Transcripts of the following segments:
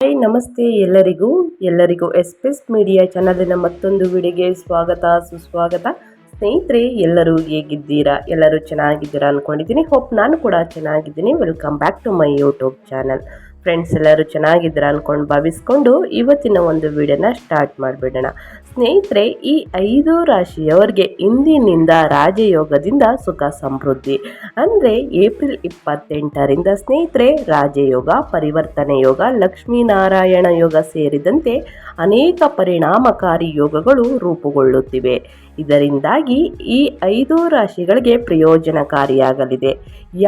Hi ನಮಸ್ತೆ ಎಲ್ಲರಿಗೂ. ಎಲ್ಲರಿಗೂ ಎಸ್ಪೆಸ್ ಮೀಡಿಯಾ ಚಾನಲಿನ ಮತ್ತೊಂದು ವಿಡಿಯೋಗೆ ಸ್ವಾಗತ, ಸುಸ್ವಾಗತ. ಸ್ನೇಹಿತರೆ, ಎಲ್ಲರೂ ಹೇಗಿದ್ದೀರಾ? ಎಲ್ಲರೂ ಚೆನ್ನಾಗಿದ್ದೀರಾ ಅಂದ್ಕೊಂಡಿದ್ದೀನಿ ಹೋಪ್ ನಾನು ಕೂಡ ಚೆನ್ನಾಗಿದ್ದೀನಿ. Welcome back to my YouTube channel friends ಎಲ್ಲರೂ ಚೆನ್ನಾಗಿದ್ದೀರಾ ಅಂದ್ಕೊಂಡು ಭಾವಿಸ್ಕೊಂಡು ಇವತ್ತಿನ ಒಂದು ವಿಡಿಯೋನ ಸ್ಟಾರ್ಟ್ ಮಾಡಿಬಿಡೋಣ. ಸ್ನೇಹಿತರೆ, ಈ ಐದು ರಾಶಿಯವರಿಗೆ ಇಂದಿನಿಂದ ರಾಜಯೋಗದಿಂದ ಸುಖ ಸಮೃದ್ಧಿ. ಅಂದರೆ ಏಪ್ರಿಲ್ ಇಪ್ಪತ್ತೆಂಟರಿಂದ ಸ್ನೇಹಿತರೆ, ರಾಜಯೋಗ, ಪರಿವರ್ತನೆ ಯೋಗ, ಲಕ್ಷ್ಮೀನಾರಾಯಣ ಯೋಗ ಸೇರಿದಂತೆ ಅನೇಕ ಪರಿಣಾಮಕಾರಿ ಯೋಗಗಳು ರೂಪುಗೊಳ್ಳುತ್ತಿವೆ. ಇದರಿಂದಾಗಿ ಈ ಐದು ರಾಶಿಗಳಿಗೆ ಪ್ರಯೋಜನಕಾರಿಯಾಗಲಿದೆ.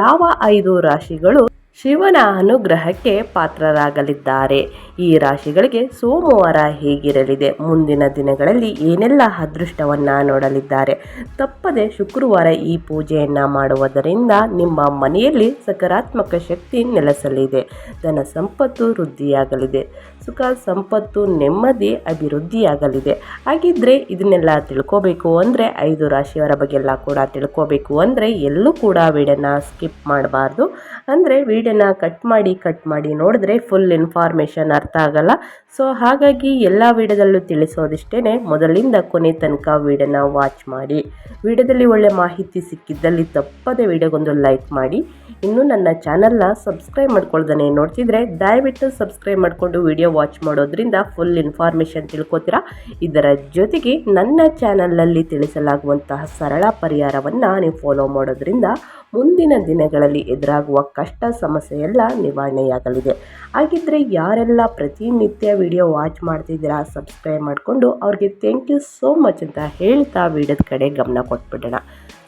ಯಾವ ಐದು ರಾಶಿಗಳು ಶಿವನ ಅನುಗ್ರಹಕ್ಕೆ ಪಾತ್ರರಾಗಲಿದ್ದಾರೆ. ಈ ರಾಶಿಗಳಿಗೆ ಸೋಮವಾರ ಹೇಗಿರಲಿದೆ? ಮುಂದಿನ ದಿನಗಳಲ್ಲಿ ಏನೆಲ್ಲ ಅದೃಷ್ಟವನ್ನು ನೋಡಲಿದ್ದಾರೆ? ತಪ್ಪದೆ ಶುಕ್ರವಾರ ಈ ಪೂಜೆಯನ್ನು ಮಾಡುವುದರಿಂದ ನಿಮ್ಮ ಮನೆಯಲ್ಲಿ ಸಕಾರಾತ್ಮಕ ಶಕ್ತಿ ನೆಲೆಸಲಿದೆ. ಧನ ಸಂಪತ್ತು ವೃದ್ಧಿಯಾಗಲಿದೆ. ಸುಖ ಸಂಪತ್ತು ನೆಮ್ಮದಿ ಅಭಿವೃದ್ಧಿಯಾಗಲಿದೆ. ಹಾಗಿದ್ರೆ ಇದನ್ನೆಲ್ಲ ತಿಳ್ಕೋಬೇಕು ಅಂದರೆ ಐದು ರಾಶಿಯವರ ಬಗ್ಗೆ ಎಲ್ಲ ಕೂಡ ತಿಳ್ಕೋಬೇಕು ಅಂದರೆ ಎಲ್ಲೂ ಕೂಡ ವಿಡಿಯೋನ ಸ್ಕಿಪ್ ಮಾಡಬಾರ್ದು. ಅಂದರೆ ವೀಡಿಯೋನ ಕಟ್ ಮಾಡಿ ಕಟ್ ಮಾಡಿ ನೋಡಿದ್ರೆ ಫುಲ್ ಇನ್ಫಾರ್ಮೇಷನ್ ಅರ್ಥ ಆಗಲ್ಲ. ಸೊ ಹಾಗಾಗಿ ಎಲ್ಲ ವೀಡಿಯೋದಲ್ಲೂ ತಿಳಿಸೋದಿಷ್ಟೇ ಮೊದಲಿಂದ ಕೊನೆ ತನಕ ವೀಡಿಯೋನ ವಾಚ್ ಮಾಡಿ. ವೀಡಿಯೋದಲ್ಲಿ ಒಳ್ಳೆ ಮಾಹಿತಿ ಸಿಕ್ಕಿದ್ದಲ್ಲಿ ತಪ್ಪದೆ ವೀಡಿಯೋಗೊಂದು ಲೈಕ್ ಮಾಡಿ. ಇನ್ನೂ ನನ್ನ ಚಾನಲ್ನ ಸಬ್ಸ್ಕ್ರೈಬ್ ಮಾಡ್ಕೊಳ್ದೇ ನೋಡ್ತಿದ್ರೆ, ದಯವಿಟ್ಟು ಸಬ್ಸ್ಕ್ರೈಬ್ ಮಾಡಿಕೊಂಡು ವಿಡಿಯೋ ವಾಚ್ ಮಾಡೋದ್ರಿಂದ ಫುಲ್ ಇನ್ಫಾರ್ಮೇಷನ್ ತಿಳ್ಕೊತೀರಾ? ಇದರ ಜೊತೆಗೆ ನನ್ನ ಚಾನಲ್ನಲ್ಲಿ ತಿಳಿಸಲಾಗುವಂತಹ ಸರಳ ಪರಿಹಾರವನ್ನು ನೀವು ಫಾಲೋ ಮಾಡೋದ್ರಿಂದ ಮುಂದಿನ ದಿನಗಳಲ್ಲಿ ಎದುರಾಗುವ ಕಷ್ಟ ಸಮಸ್ಯೆ ಎಲ್ಲ ನಿವಾರಣೆಯಾಗಲಿದೆ. ಹಾಗಿದ್ರೆ ಯಾರೆಲ್ಲ ಪ್ರತಿನಿತ್ಯ ವಿಡಿಯೋ ವಾಚ್ ಮಾಡ್ತಿದ್ದೀರಾ ಸಬ್ಸ್ಕ್ರೈಬ್ ಮಾಡಿಕೊಂಡು ಅವ್ರಿಗೆ ಥ್ಯಾಂಕ್ ಯು ಸೋ ಮಚ್ ಅಂತ ಹೇಳ್ತಾ ವಿಡಿಯೋದ ಕಡೆ ಗಮನ ಕೊಟ್ಬಿಡೋಣ.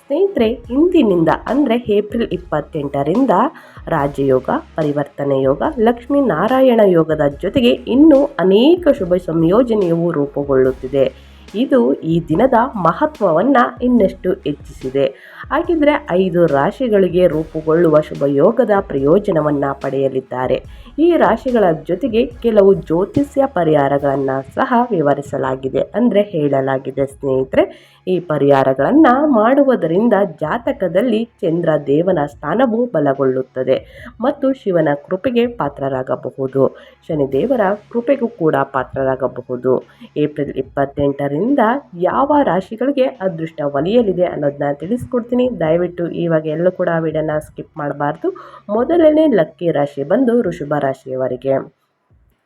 ಸ್ನೇಹಿತರೆ, ಇಂದಿನಿಂದ ಅಂದರೆ ಏಪ್ರಿಲ್ ಇಪ್ಪತ್ತೆಂಟರಿಂದ ರಾಜಯೋಗ, ಪರಿವರ್ತನೆ ಯೋಗ ಲಕ್ಷ್ಮೀ ನಾರಾಯಣ ಯೋಗದ ಜೊತೆಗೆ ಇನ್ನೂ ಅನೇಕ ಶುಭ ಸಂಯೋಜನೆಯು ರೂಪುಗೊಳ್ಳುತ್ತಿದೆ. ಇದು ಈ ದಿನದ ಮಹತ್ವವನ್ನು ಇನ್ನಷ್ಟು ಹೆಚ್ಚಿಸಿದೆ. ಹಾಗಿದ್ರೆ ಐದು ರಾಶಿಗಳಿಗೆ ರೂಪುಗೊಳ್ಳುವ ಶುಭಯೋಗದ ಪ್ರಯೋಜನವನ್ನು ಪಡೆಯಲಿದ್ದಾರೆ. ಈ ರಾಶಿಗಳ ಜೊತೆಗೆ ಕೆಲವು ಜ್ಯೋತಿಷ್ಯ ಪರಿಹಾರಗಳನ್ನು ಸಹ ವಿವರಿಸಲಾಗಿದೆ. ಅಂದರೆ ಹೇಳಲಾಗಿದೆ ಸ್ನೇಹಿತರೆ ಈ ಪರಿಹಾರಗಳನ್ನು ಮಾಡುವುದರಿಂದ ಜಾತಕದಲ್ಲಿ ಚಂದ್ರ ದೇವನ ಸ್ಥಾನವು ಬಲಗೊಳ್ಳುತ್ತದೆ ಮತ್ತು ಶಿವನ ಕೃಪೆಗೆ ಪಾತ್ರರಾಗಬಹುದು. ಶನಿದೇವರ ಕೃಪೆಗೂ ಕೂಡ ಪಾತ್ರರಾಗಬಹುದು. ಏಪ್ರಿಲ್ ಇಪ್ಪತ್ತೆಂಟರಿಂದ ಯಾವ ರಾಶಿಗಳಿಗೆ ಅದೃಷ್ಟ ಒಲಿಯಲಿದೆ ಅನ್ನೋದನ್ನ ತಿಳಿಸ್ಕೊಡ್ತೀನಿ. ದಯವಿಟ್ಟು ಇವಾಗ ಎಲ್ಲೂ ಕೂಡ ವಿಡಿಯೋನ ಸ್ಕಿಪ್ ಮಾಡಬಾರ್ದು. ಮೊದಲನೇ ಲಕ್ಕಿ ರಾಶಿ ಬಂದು ಋಷಭ ರಾಶಿಯವರಿಗೆ.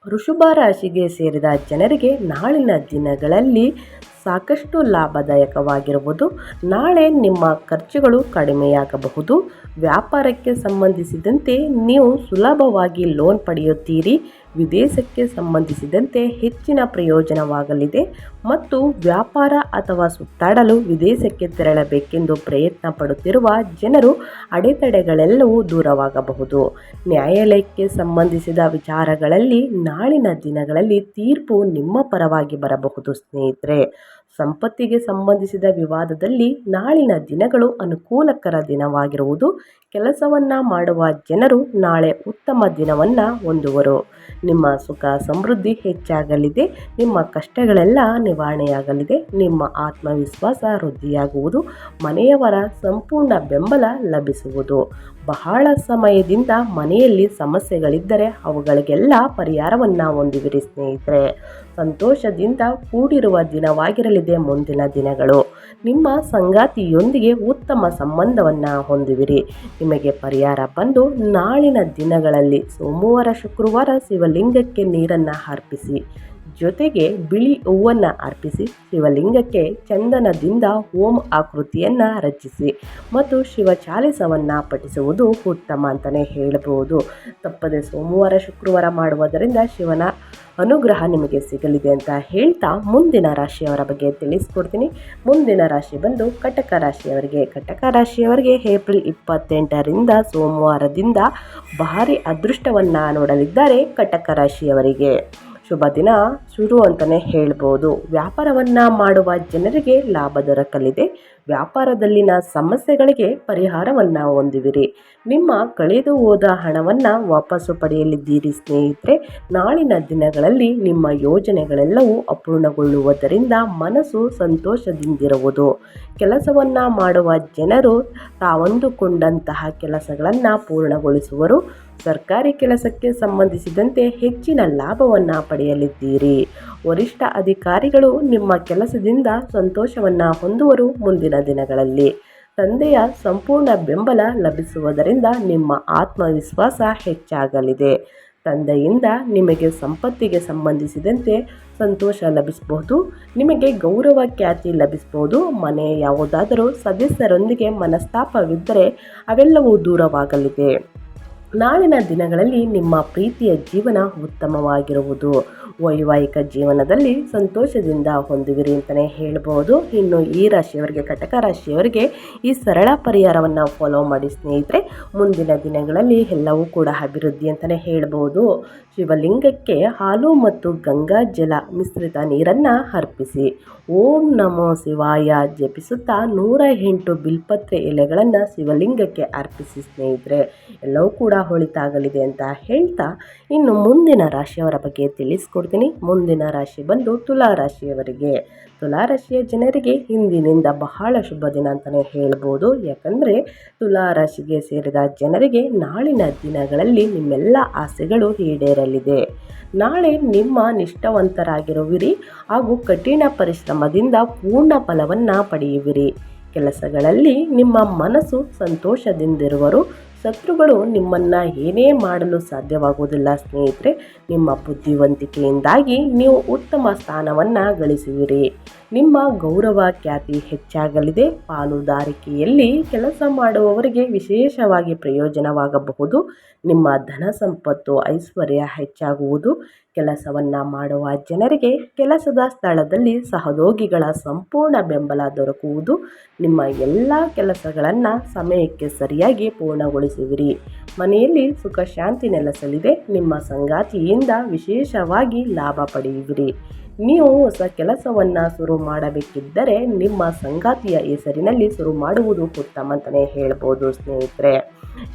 ಋಷಭ ರಾಶಿಗೆ ಸೇರಿದ ಜನರಿಗೆ ನಾಳಿನ ದಿನಗಳಲ್ಲಿ ಸಾಕಷ್ಟು ಲಾಭದಾಯಕವಾಗಿರುವುದು. ನಾಳೆ ನಿಮ್ಮ ಖರ್ಚುಗಳು ಕಡಿಮೆಯಾಗಬಹುದು. ವ್ಯಾಪಾರಕ್ಕೆ ಸಂಬಂಧಿಸಿದಂತೆ ನೀವು ಸುಲಭವಾಗಿ ಲೋನ್ ಪಡೆಯುತ್ತೀರಿ. ವಿದೇಶಕ್ಕೆ ಸಂಬಂಧಿಸಿದಂತೆ ಹೆಚ್ಚಿನ ಪ್ರಯೋಜನವಾಗಲಿದೆ. ಮತ್ತು ವ್ಯಾಪಾರ ಅಥವಾ ಸುತ್ತಾಡಲು ವಿದೇಶಕ್ಕೆ ತೆರಳಬೇಕೆಂದು ಪ್ರಯತ್ನ ಪಡುತ್ತಿರುವ ಜನರು ಅಡೆತಡೆಗಳೆಲ್ಲವೂ ದೂರವಾಗಬಹುದು. ನ್ಯಾಯಾಲಯಕ್ಕೆ ಸಂಬಂಧಿಸಿದ ವಿಚಾರಗಳಲ್ಲಿ ನಾಳಿನ ದಿನಗಳಲ್ಲಿ ತೀರ್ಪು ನಿಮ್ಮ ಪರವಾಗಿ ಬರಬಹುದು ಸ್ನೇಹಿತರೆ. ಸಂಪತ್ತಿಗೆ ಸಂಬಂಧಿಸಿದ ವಿವಾದದಲ್ಲಿ ನಾಳಿನ ದಿನಗಳು ಅನುಕೂಲಕರ ದಿನವಾಗಿರುವುದು, ಕೆಲಸವನ್ನು ಮಾಡುವ ಜನರು ನಾಳೆ ಉತ್ತಮ ದಿನವನ್ನು ಹೊಂದುವರು. ನಿಮ್ಮ ಸುಖ ಸಮೃದ್ಧಿ ಹೆಚ್ಚಾಗಲಿದೆ, ನಿಮ್ಮ ಕಷ್ಟಗಳೆಲ್ಲ ನಿವಾರಣೆಯಾಗಲಿದೆ, ನಿಮ್ಮ ಆತ್ಮವಿಶ್ವಾಸ ವೃದ್ಧಿಯಾಗುವುದು, ಮನೆಯವರ ಸಂಪೂರ್ಣ ಬೆಂಬಲ ಲಭಿಸುವುದು. ಬಹಳ ಸಮಯದಿಂದ ಮನೆಯಲ್ಲಿ ಸಮಸ್ಯೆಗಳಿದ್ದರೆ ಅವುಗಳಿಗೆಲ್ಲ ಪರಿಹಾರವನ್ನು ಹೊಂದಿವಿರಿ ಸ್ನೇಹಿತರೆ. ಸಂತೋಷದಿಂದ ಕೂಡಿರುವ ದಿನವಾಗಿರಲಿದೆ ಮುಂದಿನ ದಿನಗಳು. ನಿಮ್ಮ ಸಂಗಾತಿಯೊಂದಿಗೆ ಉತ್ತಮ ಸಂಬಂಧವನ್ನು ಹೊಂದುವಿರಿ. ನಿಮಗೆ ಪರಿಹಾರ ಬಂದು ನಾಳಿನ ದಿನಗಳಲ್ಲಿ ಸೋಮವಾರ, ಶುಕ್ರವಾರ ಶಿವಲಿಂಗಕ್ಕೆ ನೀರನ್ನು ಅರ್ಪಿಸಿ, ಜೊತೆಗೆ ಬಿಳಿ ಹೂವನ್ನು ಅರ್ಪಿಸಿ, ಶಿವಲಿಂಗಕ್ಕೆ ಚಂದನದಿಂದ ಓಂ ಆಕೃತಿಯನ್ನು ರಚಿಸಿ ಮತ್ತು ಶಿವ ಚಾಲಿಸವನ್ನು ಪಠಿಸುವುದು ಉತ್ತಮ ಅಂತಲೇ ಹೇಳಬಹುದು. ತಪ್ಪದೆ ಸೋಮವಾರ, ಶುಕ್ರವಾರ ಮಾಡುವುದರಿಂದ ಶಿವನ ಅನುಗ್ರಹ ನಿಮಗೆ ಸಿಗಲಿದೆ ಅಂತ ಹೇಳ್ತಾ ಮುಂದಿನ ರಾಶಿಯವರ ಬಗ್ಗೆ ತಿಳಿಸ್ಕೊಡ್ತೀನಿ. ಮುಂದಿನ ರಾಶಿ ಬಂದು ಕಟಕ ರಾಶಿಯವರಿಗೆ ಕಟಕ ರಾಶಿಯವರಿಗೆ ಏಪ್ರಿಲ್ ಇಪ್ಪತ್ತೆಂಟರಿಂದ ಸೋಮವಾರದಿಂದ ಭಾರಿ ಅದೃಷ್ಟವನ್ನು ನೋಡಲಿದ್ದಾರೆ ಕಟಕ ರಾಶಿಯವರಿಗೆ. ಶುಭ ದಿನ ಶುರು ಅಂತಲೇ ಹೇಳ್ಬೋದು. ವ್ಯಾಪಾರವನ್ನು ಮಾಡುವ ಜನರಿಗೆ ಲಾಭ ದೊರಕಲಿದೆ. ವ್ಯಾಪಾರದಲ್ಲಿನ ಸಮಸ್ಯೆಗಳಿಗೆ ಪರಿಹಾರವನ್ನು ಹೊಂದುವಿರಿ. ನಿಮ್ಮ ಕಳೆದು ಹೋದ ಹಣವನ್ನು ವಾಪಸ್ಸು ಪಡೆಯಲಿದ್ದೀರಿ ಸ್ನೇಹಿತರೆ. ನಾಳಿನ ದಿನಗಳಲ್ಲಿ ನಿಮ್ಮ ಯೋಜನೆಗಳೆಲ್ಲವೂ ಅಪೂರ್ಣಗೊಳ್ಳುವುದರಿಂದ ಮನಸ್ಸು ಸಂತೋಷದಿಂದಿರುವುದು. ಕೆಲಸವನ್ನು ಮಾಡುವ ಜನರು ತಾವಂದುಕೊಂಡಂತಹ ಕೆಲಸಗಳನ್ನು ಪೂರ್ಣಗೊಳಿಸುವರು. ಸರ್ಕಾರಿ ಕೆಲಸಕ್ಕೆ ಸಂಬಂಧಿಸಿದಂತೆ ಹೆಚ್ಚಿನ ಲಾಭವನ್ನು ಪಡೆಯಲಿದ್ದೀರಿ. ವರಿಷ್ಠ ಅಧಿಕಾರಿಗಳು ನಿಮ್ಮ ಕೆಲಸದಿಂದ ಸಂತೋಷವನ್ನು ಹೊಂದುವರು ಮುಂದಿನ ದಿನಗಳಲ್ಲಿ ತಂದೆಯ ಸಂಪೂರ್ಣ ಬೆಂಬಲ ಲಭಿಸುವುದರಿಂದ ನಿಮ್ಮ ಆತ್ಮವಿಶ್ವಾಸ ಹೆಚ್ಚಾಗಲಿದೆ. ತಂದೆಯಿಂದ ನಿಮಗೆ ಸಂಪತ್ತಿಗೆ ಸಂಬಂಧಿಸಿದಂತೆ ಸಂತೋಷ ಲಭಿಸಬಹುದು, ನಿಮಗೆ ಗೌರವ ಖ್ಯಾತಿ ಲಭಿಸಬಹುದು, ಮನೆ ಯಾವುದಾದರೂ ಸದಸ್ಯರೊಂದಿಗೆ ಮನಸ್ತಾಪವಿದ್ದರೆ ಅವೆಲ್ಲವೂ ದೂರವಾಗಲಿದೆ. ನಾಳಿನ ದಿನಗಳಲ್ಲಿ ನಿಮ್ಮ ಪ್ರೀತಿಯ ಜೀವನ ಉತ್ತಮವಾಗಿರುವುದು. ವೈವಾಹಿಕ ಜೀವನದಲ್ಲಿ ಸಂತೋಷದಿಂದ ಹೊಂದುವಿರಿ ಅಂತಲೇ ಹೇಳ್ಬೋದು. ಇನ್ನು ಈ ರಾಶಿಯವರಿಗೆ, ಕಟಕ ರಾಶಿಯವರಿಗೆ ಈ ಸರಳ ಪರಿಹಾರವನ್ನು ಫಾಲೋ ಮಾಡಿ ಸ್ನೇಹಿತರೆ. ಮುಂದಿನ ದಿನಗಳಲ್ಲಿ ಎಲ್ಲವೂ ಕೂಡ ಅಭಿವೃದ್ಧಿ ಅಂತಲೇ ಹೇಳ್ಬೋದು. ಶಿವಲಿಂಗಕ್ಕೆ ಹಾಲು ಮತ್ತು ಗಂಗಾ ಜಲ ಮಿಶ್ರಿತ ನೀರನ್ನು ಅರ್ಪಿಸಿ. ಓಂ ನಮೋ ಶಿವಾಯ ಜಪಿಸುತ್ತಾ ನೂರ ಎಂಟು ಬಿಲ್ಪತ್ರೆ ಎಲೆಗಳನ್ನು ಶಿವಲಿಂಗಕ್ಕೆ ಅರ್ಪಿಸಿ ಸ್ನೇಹಿತರೆ. ಎಲ್ಲವೂ ಕೂಡ ಹೊಳಿತಾಗಲಿದೆ ಅಂತ ಹೇಳ್ತಾ ಇನ್ನು ಮುಂದಿನ ರಾಶಿಯವರ ಬಗ್ಗೆ ತಿಳಿಸ್ಕೊಡ್ತೀನಿ. ಮುಂದಿನ ರಾಶಿ ಬಂದು ತುಲಾ ರಾಶಿಯವರಿಗೆ. ತುಲಾ ರಾಶಿಯ ಜನರಿಗೆ ಹಿಂದಿನಿಂದ ಬಹಳ ಶುಭ ದಿನ ಅಂತಲೇ ಹೇಳ್ಬೋದು. ಯಾಕಂದರೆ ತುಲಾ ರಾಶಿಗೆ ಸೇರಿದ ಜನರಿಗೆ ನಾಳಿನ ದಿನಗಳಲ್ಲಿ ನಿಮ್ಮೆಲ್ಲ ಆಸೆಗಳು ಈಡೇರಲಿದೆ. ನಾಳೆ ನಿಮ್ಮ ನಿಷ್ಠಾವಂತರಾಗಿರುವಿರಿ ಹಾಗೂ ಕಠಿಣ ಪರಿಶ್ರಮದಿಂದ ಪೂರ್ಣ ಫಲವನ್ನು ಪಡೆಯುವಿರಿ. ಕೆಲಸಗಳಲ್ಲಿ ನಿಮ್ಮ ಮನಸ್ಸು ಸಂತೋಷದಿಂದಿರುವರು. ಶತ್ರುಗಳು ನಿಮ್ಮನ್ನು ಏನೇ ಮಾಡಲು ಸಾಧ್ಯವಾಗುವುದಿಲ್ಲ ಸ್ನೇಹಿತರೆ. ನಿಮ್ಮ ಬುದ್ಧಿವಂತಿಕೆಯಿಂದಾಗಿ ನೀವು ಉತ್ತಮ ಸ್ಥಾನವನ್ನು ಗಳಿಸುವಿರಿ. ನಿಮ್ಮ ಗೌರವ ಖ್ಯಾತಿ ಹೆಚ್ಚಾಗಲಿದೆ. ಪಾಲುದಾರಿಕೆಯಲ್ಲಿ ಕೆಲಸ ಮಾಡುವವರಿಗೆ ವಿಶೇಷವಾಗಿ ಪ್ರಯೋಜನವಾಗಬಹುದು. ನಿಮ್ಮ ಧನ ಸಂಪತ್ತು ಐಶ್ವರ್ಯ ಹೆಚ್ಚಾಗುವುದು. ಕೆಲಸವನ್ನು ಮಾಡುವ ಜನರಿಗೆ ಕೆಲಸದ ಸ್ಥಳದಲ್ಲಿ ಸಹೋದ್ಯೋಗಿಗಳ ಸಂಪೂರ್ಣ ಬೆಂಬಲ ದೊರಕುವುದು. ನಿಮ್ಮ ಎಲ್ಲ ಕೆಲಸಗಳನ್ನು ಸಮಯಕ್ಕೆ ಸರಿಯಾಗಿ ಪೂರ್ಣಗೊಳಿಸುವಿರಿ. ಮನೆಯಲ್ಲಿ ಸುಖ ಶಾಂತಿ ನೆಲೆಸಲಿದೆ. ನಿಮ್ಮ ಸಂಗಾತಿಯಿಂದ ವಿಶೇಷವಾಗಿ ಲಾಭ ಪಡೆಯುವಿರಿ. ನೀವು ಹೊಸ ಕೆಲಸವನ್ನು ಶುರು ಮಾಡಬೇಕಿದ್ದರೆ ನಿಮ್ಮ ಸಂಗಾತಿಯ ಹೆಸರಿನಲ್ಲಿ ಶುರು ಮಾಡುವುದು ಉತ್ತಮ ಅಂತಲೇ ಹೇಳ್ಬೋದು ಸ್ನೇಹಿತರೆ.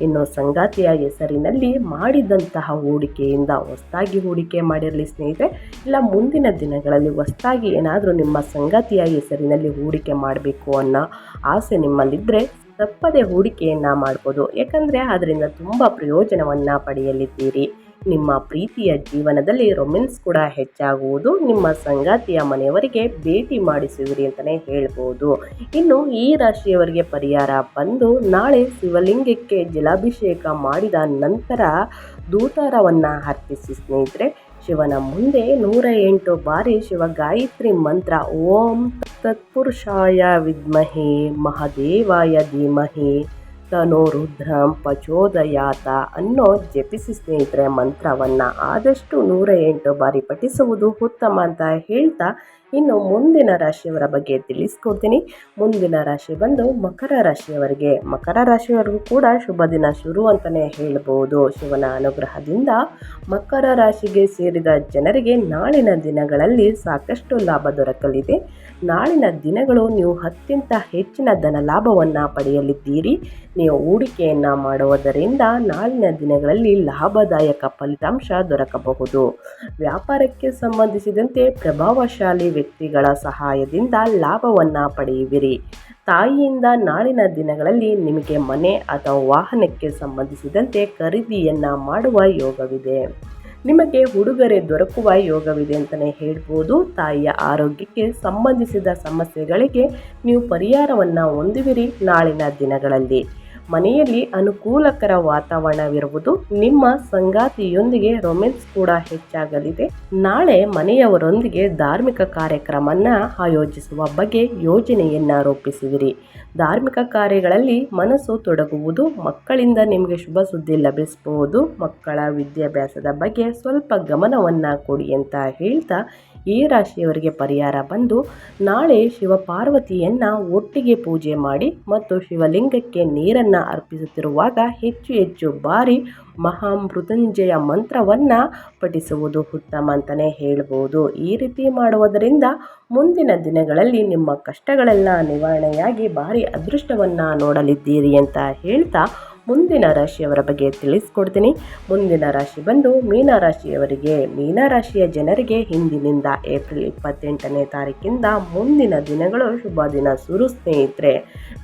ಇನ್ನು ಸಂಗಾತಿಯ ಹೆಸರಿನಲ್ಲಿ ಮಾಡಿದಂತಹ ಹೂಡಿಕೆಯಿಂದ ಹೊಸದಾಗಿ ಹೂಡಿಕೆ ಮಾಡಿರಲಿ ಸ್ನೇಹಿತರೆ. ಇಲ್ಲ ಮುಂದಿನ ದಿನಗಳಲ್ಲಿ ಹೊಸದಾಗಿ ಏನಾದರೂ ನಿಮ್ಮ ಸಂಗಾತಿಯ ಹೆಸರಿನಲ್ಲಿ ಹೂಡಿಕೆ ಮಾಡಬೇಕು ಅನ್ನೋ ಆಸೆ ನಿಮ್ಮಲ್ಲಿದ್ದರೆ ತಪ್ಪದೆ ಹೂಡಿಕೆಯನ್ನು ಮಾಡ್ಬೋದು. ಯಾಕಂದರೆ ಅದರಿಂದ ತುಂಬ ಪ್ರಯೋಜನವನ್ನು ಪಡೆಯಲಿದ್ದೀರಿ. ನಿಮ್ಮ ಪ್ರೀತಿಯ ಜೀವನದಲ್ಲಿ ರೊಮ್ಯಾನ್ಸ್ ಕೂಡ ಹೆಚ್ಚಾಗುವುದು. ನಿಮ್ಮ ಸಂಗಾತಿಯ ಮನೆಯವರಿಗೆ ಭೇಟಿ ಮಾಡಿಸುವಿರಿ ಅಂತಲೇ ಹೇಳ್ಬೋದು. ಇನ್ನು ಈ ರಾಶಿಯವರಿಗೆ ಪರಿಹಾರ ಬಂದು ನಾಳೆ ಶಿವಲಿಂಗಕ್ಕೆ ಜಲಾಭಿಷೇಕ ಮಾಡಿದ ನಂತರ ದೂತಾರವನ್ನು ಅರ್ಪಿಸಿ ಸ್ನೇಹಿತರೆ, ಶಿವನ ಮುಂದೆ ನೂರ ಎಂಟು ಬಾರಿ ಶಿವ ಗಾಯತ್ರಿ ಮಂತ್ರ, ಓಂ ತತ್ಪುರುಷಾಯ ವಿದ್ಮಹೇ ಮಹಾದೇವಾಯ ಧೀಮಹಿ. ತನೋ ರುದ್ರಂ ಪಚೋದಯಾತ ಅನ್ನೋ ಜಪಿಸಿ ಸ್ನೇಹಿತರೆ ಮಂತ್ರವನ್ನು ಆದಷ್ಟು ನೂರ ಎಂಟು ಬಾರಿ ಪಠಿಸುವುದು ಉತ್ತಮ ಅಂತ ಹೇಳ್ತಾ ಇನ್ನು ಮುಂದಿನ ರಾಶಿಯವರ ಬಗ್ಗೆ ತಿಳಿಸ್ಕೊಡ್ತೀನಿ. ಮುಂದಿನ ರಾಶಿ ಬಂದು ಮಕರ ರಾಶಿಯವರಿಗೆ. ಮಕರ ರಾಶಿಯವರಿಗೂ ಕೂಡ ಶುಭ ದಿನ ಶುರು ಅಂತಲೇ ಹೇಳ್ಬೋದು. ಶಿವನ ಅನುಗ್ರಹದಿಂದ ಮಕರ ರಾಶಿಗೆ ಸೇರಿದ ಜನರಿಗೆ ನಾಳಿನ ದಿನಗಳಲ್ಲಿ ಸಾಕಷ್ಟು ಲಾಭ ದೊರಕಲಿದೆ. ನಾಳಿನ ದಿನಗಳು ನೀವು ಅತ್ಯಂತ ಹೆಚ್ಚಿನ ಧನ ಲಾಭವನ್ನು ಪಡೆಯಲಿದ್ದೀರಿ. ನೀವು ಹೂಡಿಕೆಯನ್ನು ಮಾಡುವುದರಿಂದ ನಾಳಿನ ದಿನಗಳಲ್ಲಿ ಲಾಭದಾಯಕ ಫಲಿತಾಂಶ ದೊರಕಬಹುದು. ವ್ಯಾಪಾರಕ್ಕೆ ಸಂಬಂಧಿಸಿದಂತೆ ಪ್ರಭಾವಶಾಲಿ ವ್ಯಕ್ತಿಗಳ ಸಹಾಯದಿಂದ ಲಾಭವನ್ನು ಪಡೆಯುವಿರಿ. ತಾಯಿಯಿಂದ ನಾಳಿನ ದಿನಗಳಲ್ಲಿ ನಿಮಗೆ ಮನೆ ಅಥವಾ ವಾಹನಕ್ಕೆ ಸಂಬಂಧಿಸಿದಂತೆ ಖರೀದಿಯನ್ನು ಮಾಡುವ ಯೋಗವಿದೆ. ನಿಮಗೆ ಉಡುಗೊರೆ ದೊರಕುವ ಯೋಗವಿದೆ ಅಂತಲೇ ಹೇಳ್ಬೋದು. ತಾಯಿಯ ಆರೋಗ್ಯಕ್ಕೆ ಸಂಬಂಧಿಸಿದ ಸಮಸ್ಯೆಗಳಿಗೆ ನೀವು ಪರಿಹಾರವನ್ನು ಹೊಂದುವಿರಿ ನಾಳಿನ ದಿನಗಳಲ್ಲಿ. ಮನೆಯಲ್ಲಿ ಅನುಕೂಲಕರ ವಾತಾವರಣವಿರುವುದು ನಿಮ್ಮ ಸಂಗಾತಿಯೊಂದಿಗೆ ರೊಮ್ಯಾನ್ಸ್ ಕೂಡ ಹೆಚ್ಚಾಗಲಿದೆ. ನಾಳೆ ಮನೆಯವರೊಂದಿಗೆ ಧಾರ್ಮಿಕ ಕಾರ್ಯಕ್ರಮನ ಆಯೋಜಿಸುವ ಬಗ್ಗೆ ಯೋಜನೆಯನ್ನ ರೂಪಿಸುವಿರಿ ಧಾರ್ಮಿಕ ಕಾರ್ಯಗಳಲ್ಲಿ ಮನಸ್ಸು ತೊಡಗುವುದು ಮಕ್ಕಳಿಂದ ನಿಮಗೆ ಶುಭ ಸುದ್ದಿ ಲಭಿಸಬಹುದು. ಮಕ್ಕಳ ವಿದ್ಯಾಭ್ಯಾಸದ ಬಗ್ಗೆ ಸ್ವಲ್ಪ ಗಮನವನ್ನ ಕೊಡಿ ಅಂತ ಹೇಳ್ತಾ ಈ ರಾಶಿಯವರಿಗೆ ಪರಿಹಾರ ಬಂದು ನಾಳೆ ಶಿವಪಾರ್ವತಿಯನ್ನು ಒಟ್ಟಿಗೆ ಪೂಜೆ ಮಾಡಿ ಮತ್ತು ಶಿವಲಿಂಗಕ್ಕೆ ನೀರನ್ನು ಅರ್ಪಿಸುತ್ತಿರುವಾಗ ಹೆಚ್ಚು ಹೆಚ್ಚು ಬಾರಿ ಮಹಾಮೃತ್ಯುಂಜಯ ಮಂತ್ರವನ್ನು ಪಠಿಸುವುದು ಉತ್ತಮ ಅಂತಲೇ ಹೇಳ್ಬೋದು. ಈ ರೀತಿ ಮಾಡುವುದರಿಂದ ಮುಂದಿನ ದಿನಗಳಲ್ಲಿ ನಿಮ್ಮ ಕಷ್ಟಗಳೆಲ್ಲ ನಿವಾರಣೆಯಾಗಿ ಭಾರಿ ಅದೃಷ್ಟವನ್ನು ನೋಡಲಿದ್ದೀರಿ ಅಂತ ಹೇಳ್ತಾ ಮುಂದಿನ ರಾಶಿಯವರ ಬಗ್ಗೆ ತಿಳಿಸ್ಕೊಡ್ತೀನಿ. ಮುಂದಿನ ರಾಶಿ ಬಂದು ಮೀನ ರಾಶಿಯವರಿಗೆ ಮೀನ ರಾಶಿಯ ಜನರಿಗೆ ಹಿಂದಿನಿಂದ ಏಪ್ರಿಲ್ ಇಪ್ಪತ್ತೆಂಟನೇ ತಾರೀಕಿಂದ ಮುಂದಿನ ದಿನಗಳು ಶುಭ ದಿನ ಸುರು ಸ್ನೇಹಿತರೆ.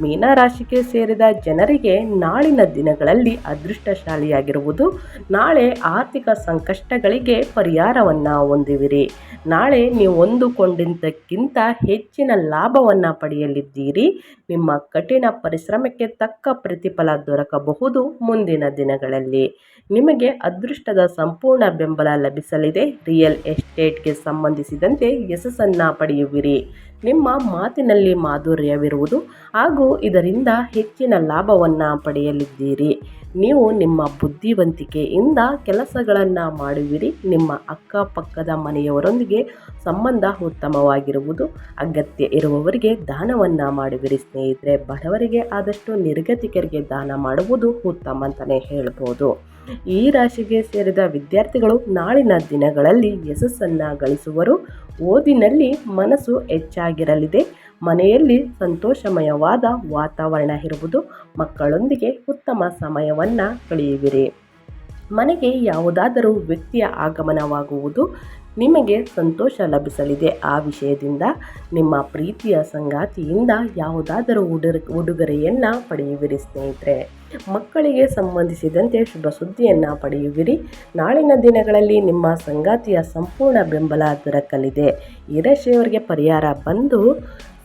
ಮೀನರಾಶಿಗೆ ಸೇರಿದ ಜನರಿಗೆ ನಾಳಿನ ದಿನಗಳಲ್ಲಿ ಅದೃಷ್ಟಶಾಲಿಯಾಗಿರುವುದು. ನಾಳೆ ಆರ್ಥಿಕ ಸಂಕಷ್ಟಗಳಿಗೆ ಪರಿಹಾರವನ್ನು ಹೊಂದಿವಿರಿ. ನಾಳೆ ನೀವು ಹೊಂದಿಕೊಂಡಿದ್ದಕ್ಕಿಂತ ಹೆಚ್ಚಿನ ಲಾಭವನ್ನು ಪಡೆಯಲಿದ್ದೀರಿ. ನಿಮ್ಮ ಕಠಿಣ ಪರಿಶ್ರಮಕ್ಕೆ ತಕ್ಕ ಪ್ರತಿಫಲ ದೊರಕಬಹುದು ಮುಂದಿನ ದಿನಗಳಲ್ಲಿ. ನಿಮಗೆ ಅದೃಷ್ಟದ ಸಂಪೂರ್ಣ ಬೆಂಬಲ ಲಭಿಸಲಿದೆ. ರಿಯಲ್ ಎಸ್ಟೇಟ್ಗೆ ಸಂಬಂಧಿಸಿದಂತೆ ಯಶಸ್ಸನ್ನು ಪಡೆಯುವಿರಿ. ನಿಮ್ಮ ಮಾತಿನಲ್ಲಿ ಮಾಧುರ್ಯವಿರುವುದು ಹಾಗೂ ಇದರಿಂದ ಹೆಚ್ಚಿನ ಲಾಭವನ್ನು ಪಡೆಯಲಿದ್ದೀರಿ. ನೀವು ನಿಮ್ಮ ಬುದ್ಧಿವಂತಿಕೆಯಿಂದ ಕೆಲಸಗಳನ್ನು ಮಾಡುವಿರಿ. ನಿಮ್ಮ ಅಕ್ಕಪಕ್ಕದ ಮನೆಯವರೊಂದಿಗೆ ಸಂಬಂಧ ಉತ್ತಮವಾಗಿರುವುದು, ಅಗತ್ಯ ಇರುವವರಿಗೆ ದಾನವನ್ನು ಮಾಡುವಿರಿ. ಸ್ನೇಹಿತರೆ, ಬಡವರಿಗೆ ಆದಷ್ಟು ನಿರ್ಗತಿಕರಿಗೆ ದಾನ ಮಾಡುವುದು ಉತ್ತಮ ಅಂತಲೇ ಹೇಳ್ಬೋದು. ಈ ರಾಶಿಗೆ ಸೇರಿದ ವಿದ್ಯಾರ್ಥಿಗಳು ನಾಳಿನ ದಿನಗಳಲ್ಲಿ ಯಶಸ್ಸನ್ನು ಗಳಿಸುವರು. ಓದಿನಲ್ಲಿ ಮನಸ್ಸು ಹೆಚ್ಚಾಗಿರಲಿದೆ. ಮನೆಯಲ್ಲಿ ಸಂತೋಷಮಯವಾದ ವಾತಾವರಣ ಇರುವುದು ಮಕ್ಕಳೊಂದಿಗೆ ಉತ್ತಮ ಸಮಯವನ್ನು ಕಳೆಯುವಿರಿ. ಮನೆಗೆ ಯಾವುದಾದರೂ ವ್ಯಕ್ತಿಯ ಆಗಮನವಾಗುವುದು ನಿಮಗೆ ಸಂತೋಷ ಲಭಿಸಲಿದೆ. ಆ ವಿಷಯದಿಂದ ನಿಮ್ಮ ಪ್ರೀತಿಯ ಸಂಗಾತಿಯಿಂದ ಯಾವುದಾದರೂ ಉಡುಗೊರೆಯನ್ನು ಪಡೆಯುವಿರಿ ಸ್ನೇಹಿತರೆ. ಮಕ್ಕಳಿಗೆ ಸಂಬಂಧಿಸಿದಂತೆ ಶುಭ ಸುದ್ದಿಯನ್ನು ಪಡೆಯುವಿರಿ. ನಾಳಿನ ದಿನಗಳಲ್ಲಿ ನಿಮ್ಮ ಸಂಗಾತಿಯ ಸಂಪೂರ್ಣ ಬೆಂಬಲ ದೊರಕಲಿದೆ. ಈ ರಾಶಿಯವರಿಗೆ ಪರಿಹಾರ ಬಂದು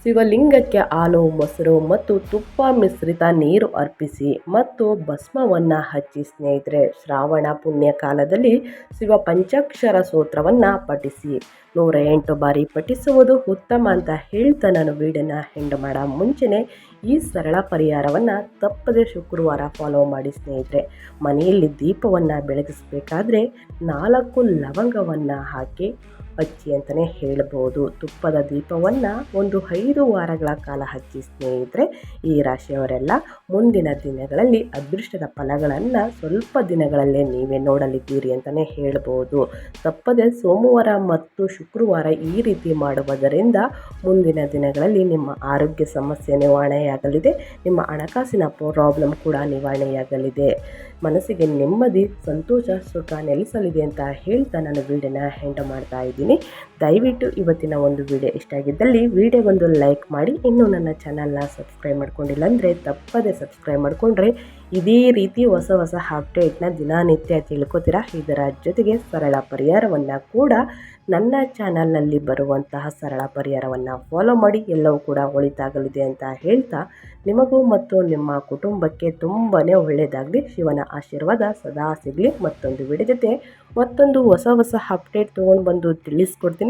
ಶಿವಲಿಂಗಕ್ಕೆ ಹಾಲು, ಮೊಸರು ಮತ್ತು ತುಪ್ಪ ಮಿಶ್ರಿತ ನೀರು ಅರ್ಪಿಸಿ ಮತ್ತು ಭಸ್ಮವನ್ನು ಹಚ್ಚಿ ಸ್ನೇಹಿತರೆ, ಶ್ರಾವಣ ಪುಣ್ಯ ಕಾಲದಲ್ಲಿ ಶಿವ ಪಂಚಾಕ್ಷರ ಸೂತ್ರವನ್ನು ಪಠಿಸಿ. ನೂರ ಎಂಟು ಬಾರಿ ಪಠಿಸುವುದು ಉತ್ತಮ ಅಂತ ಹೇಳ್ತಾ ನಾನು ವೀಡಿಯೋನ ಹೆಂಡ್ ಮಾಡೋ. ಮುಂಚೆನೇ ಈ ಸರಳ ಪರಿಹಾರವನ್ನು ತಪ್ಪದೆ ಶುಕ್ರವಾರ ಫಾಲೋ ಮಾಡಿ ಸ್ನೇಹಿತರೆ. ಮನೆಯಲ್ಲಿ ದೀಪವನ್ನು ಬೆಳಗಿಸಬೇಕಾದ್ರೆ ನಾಲ್ಕು ಲವಂಗವನ್ನು ಹಾಕಿ ಹಚ್ಚಿ ಅಂತಲೇ ಹೇಳ್ಬೋದು. ತುಪ್ಪದ ದೀಪವನ್ನು ಒಂದು ಐದು ವಾರಗಳ ಕಾಲ ಹಚ್ಚಿ ಸ್ನೇಹಿತರೆ, ಈ ರಾಶಿಯವರೆಲ್ಲ ಮುಂದಿನ ದಿನಗಳಲ್ಲಿ ಅದೃಷ್ಟದ ಫಲಗಳನ್ನು ಸ್ವಲ್ಪ ದಿನಗಳಲ್ಲೇ ನೀವೇ ನೋಡಲಿದ್ದೀರಿ ಅಂತಲೇ ಹೇಳ್ಬೋದು. ತಪ್ಪದೆ ಸೋಮವಾರ ಮತ್ತು ಶುಕ್ರವಾರ ಈ ರೀತಿ ಮಾಡುವುದರಿಂದ ಮುಂದಿನ ದಿನಗಳಲ್ಲಿ ನಿಮ್ಮ ಆರೋಗ್ಯ ಸಮಸ್ಯೆ ನಿವಾರಣೆಯಾಗಲಿದೆ, ನಿಮ್ಮ ಹಣಕಾಸಿನ ಪ್ರಾಬ್ಲಮ್ ಕೂಡ ನಿವಾರಣೆಯಾಗಲಿದೆ. ಮನಸ್ಸಿಗೆ ನೆಮ್ಮದಿ ಸಂತೋಷ ಸುಖ ನೆಲೆಸಲಿದೆ ಅಂತ ಹೇಳ್ತಾ ನಾನು ವೀಡಿಯೋನ ಹೆಂಡ ಮಾಡ್ತಾ ಇದ್ದೀನಿ. ದಯವಿಟ್ಟು ಇವತ್ತಿನ ಒಂದು ವಿಡಿಯೋ ಇಷ್ಟ ಆಗಿದ್ದಲ್ಲಿ ವಿಡಿಯೋಗೊಂದು ಲೈಕ್ ಮಾಡಿ. ಇನ್ನೂ ನನ್ನ ಚಾನಲ್ನ ಸಬ್ಸ್ಕ್ರೈಬ್ ಮಾಡ್ಕೊಂಡಿಲ್ಲ ಅಂದರೆ ತಪ್ಪದೇ ಸಬ್ಸ್ಕ್ರೈಬ್ ಮಾಡಿಕೊಂಡ್ರೆ ಇದೇ ರೀತಿ ಹೊಸ ಹೊಸ ಅಪ್ಡೇಟ್ನ ದಿನನಿತ್ಯ ತಿಳ್ಕೊತೀರಾ? ಇದರ ಜೊತೆಗೆ ಸರಳ ಪರಿಹಾರವನ್ನು ಕೂಡ ನನ್ನ ಚಾನಲ್ನಲ್ಲಿ ಬರುವಂತಹ ಸರಳ ಪರಿಹಾರವನ್ನು ಫಾಲೋ ಮಾಡಿ. ಎಲ್ಲವೂ ಕೂಡ ಒಳಿತಾಗಲಿದೆ ಅಂತ ಹೇಳ್ತಾ ನಿಮಗೂ ಮತ್ತು ನಿಮ್ಮ ಕುಟುಂಬಕ್ಕೆ ತುಂಬಾ ಒಳ್ಳೆಯದಾಗಲಿ. ಶಿವನ ಆಶೀರ್ವಾದ ಸದಾ ಸಿಗಲಿ. ಮತ್ತೊಂದು ವಿಡಿಯೋ ಜೊತೆ ಮತ್ತೊಂದು ಹೊಸ ಹೊಸ ಅಪ್ಡೇಟ್ ತೊಗೊಂಡು ಬಂದು ತಿಳಿಸ್ಕೊಡ್ತೀನಿ.